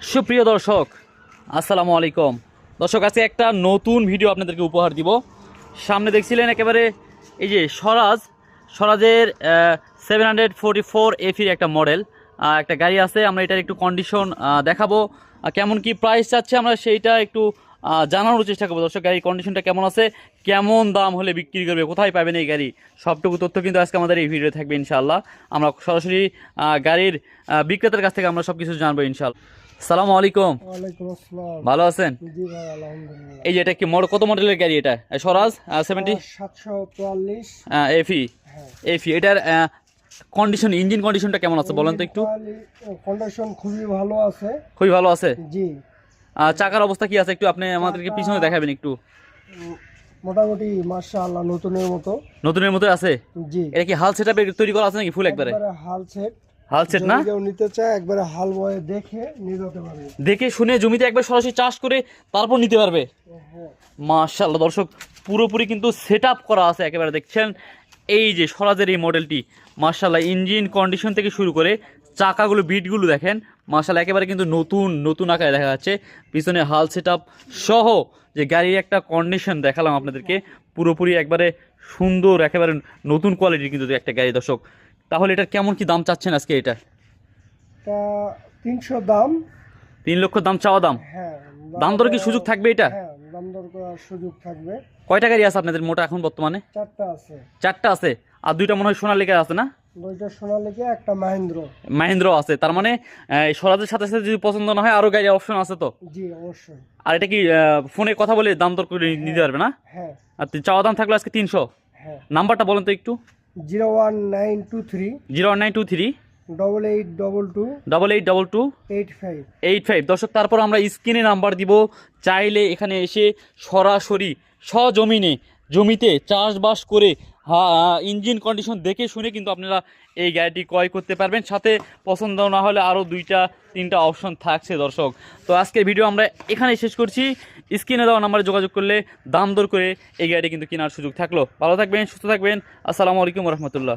সুপ্রিয় দর্শক, আসসালামু আলাইকুম। দর্শক, আজকে একটা নতুন ভিডিও আপনাদেরকে উপহার দিব। সামনে দেখছিলেন একেবারে এই যে স্বরাজ, স্বরাজের সেভেন হান্ড্রেড ফোরটি ফোর এফির একটা মডেল একটা গাড়ি আছে, আমরা এটার একটু কন্ডিশন দেখাবো। কেমন কি প্রাইস চাচ্ছে আমরা সেইটা একটু জানানোর চেষ্টা করব। দর্শক, গাড়ির কন্ডিশনটা কেমন আছে, কেমন দাম হলে বিক্রি করবে, কোথায় পাবেন এই গাড়ি, সবটুকু তথ্য কিন্তু আজকে আমাদের এই ভিডিও থাকবে ইনশাআল্লাহ। আমরা সরাসরি গাড়ির বিক্রেতার কাছ থেকে আমরা সব কিছু জানব ইনশাআল্লাহ। সালামু আলাইকুম। ভালো আছেন? এই যে এটা কি মডেল কত মডেলের গাড়ি এটা? স্বরাজ সেভেন্টি এফি এফি এটার কন্ডিশন ইঞ্জিন কন্ডিশনটা কেমন আছে বলেন তো একটু? কন্ডিশন খুবই ভালো আছে। খুবই ভালো আছে? জি। চাকার অবস্থা কি আছে একটু আপনি আমাদেরকে পিছনে দেখাবেন একটু? মোটামুটি মাশাআল্লাহ নতুনের মতো। নতুনের মতো আছে? জি। এটা কি হাল সেট তৈরি করা আছে নাকি ফুল একবারে? একবারে হাল সেট হাল সেট না? নিতে চায় একবারে হাল বয়ে দেখে নিয়ে যেতে পারবে দেখে শুনে জমিতে একবার সরাসরি চাষ করে তারপর নিতে পারবে। মাশাল্লাহ দর্শক পুরোপুরি কিন্তু সেট করা আছে একেবারে দেখছেন? এই যে স্বরাজের এই মডেলটি মাশাল্লাহ ইঞ্জিন কন্ডিশন থেকে শুরু করে চাকাগুলো বিটগুলো দেখেন মাশাল্লাহ একেবারে কিন্তু নতুন নতুন আকারে দেখা যাচ্ছে। পিছনে হাল সেট সহ যে গাড়ির একটা কন্ডিশন দেখালাম আপনাদেরকে পুরোপুরি একবারে সুন্দর একেবারে নতুন কোয়ালিটির কিন্তু একটা গাড়ি দর্শক। তাহলে এটার কেমন কি দাম চাচ্ছেন আজকে এটা? তা তিনশো দাম। তিন লক্ষ দাম চাওয়া দাম? হ্যাঁ দাম দর কি সুযোগ থাকবে এটা? হ্যাঁ দাম দর করার সুযোগ থাকবে। কয়টা গাড়ি আছে আপনাদের মোটা এখন বর্তমানে? চারটা আছে। চারটা আছে। আর দুইটা মনে হয় সোনালিকা আছে না? দুইটা সোনালিকে একটা মাহেন্দ্র। মাহিন্দ্র আছে। তার মানে স্বরাজের সাথে সাথে যদি পছন্দ না হয় আরও গাড়ি অপশন আছে তো? জি অবশ্যই। আর এটা কি ফোনে কথা বলে দাম দর করে নিতে পারবে না? হ্যাঁ। আর চাওয়া দাম থাকল আজকে তিনশো? হ্যাঁ। নাম্বারটা বলেন তো একটু। Zero one nine two three zero nine two three double eight double two double eight double two eight five eight five দর্শক তারপর আমরা স্ক্রিনে নাম্বার দিব। চাইলে এখানে এসে সরাসরি সজমিনে জমিতে চাষবাস করে ইঞ্জিন কন্ডিশন দেখে শুনে কিন্তু আপনারা এই গাড়িটি ক্রয় করতে পারবেন। সাথে পছন্দ না হলে আরও দুইটা, তিনটা অপশন থাকছে দর্শক। তো আজকে ভিডিও আমরা এখানে শেষ করছি। স্ক্রিনে দেওয়া নাম্বারে যোগাযোগ করলে দাম দর করে এই গাড়িটি কিন্তু কেনার সুযোগ থাকল। ভালো থাকবেন, সুস্থ থাকবেন। আসসালামু আলাইকুম রহমতুল্লাহ।